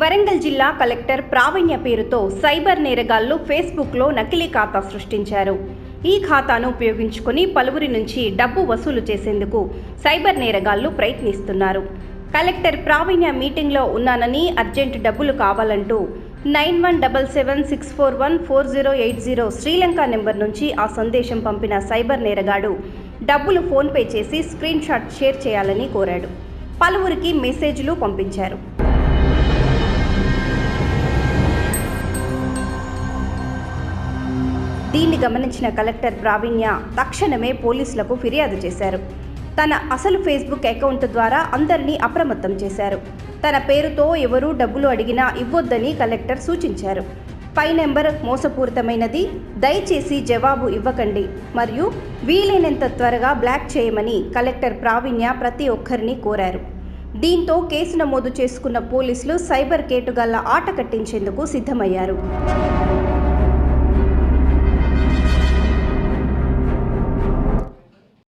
వరంగల్ జిల్లా కలెక్టర్ ప్రావీణ్య పేరుతో సైబర్ నేరగాళ్ళు ఫేస్బుక్లో నకిలీ ఖాతా సృష్టించారు. ఈ ఖాతాను ఉపయోగించుకొని పలువురి నుంచి డబ్బు వసూలు చేసేందుకు సైబర్ నేరగాళ్ళు ప్రయత్నిస్తున్నారు. కలెక్టర్ ప్రావీణ్య మీటింగ్లో ఉన్నానని అర్జెంట్ డబ్బులు కావాలంటూ nine one double seven six four one four zero eight zero Sri Lanka number నుంచి ఆ సందేశం పంపిన సైబర్ నేరగాడు డబ్బులు ఫోన్పే చేసి స్క్రీన్ షాట్ షేర్ చేయాలని కోరాడు. పలువురికి మెసేజ్లు పంపించారు. దీన్ని గమనించిన కలెక్టర్ ప్రావీణ్య తక్షణమే పోలీసులకు ఫిర్యాదు చేశారు. తన అసలు ఫేస్బుక్ అకౌంట్ ద్వారా అందరినీ అప్రమత్తం చేశారు. తన పేరుతో ఎవరూ డబ్బులు అడిగినా ఇవ్వొద్దని కలెక్టర్ సూచించారు. పై నెంబర్ మోసపూరితమైనది దయచేసి జవాబు ఇవ్వకండి మరియు వీలైనంత త్వరగా బ్లాక్ చేయమని కలెక్టర్ ప్రావీణ్య ప్రతి ఒక్కరిని కోరారు. దీంతో కేసు నమోదు చేసుకున్న పోలీసులు సైబర్ కేటుగాళ్ళ ఆట కట్టించేందుకు సిద్ధమయ్యారు.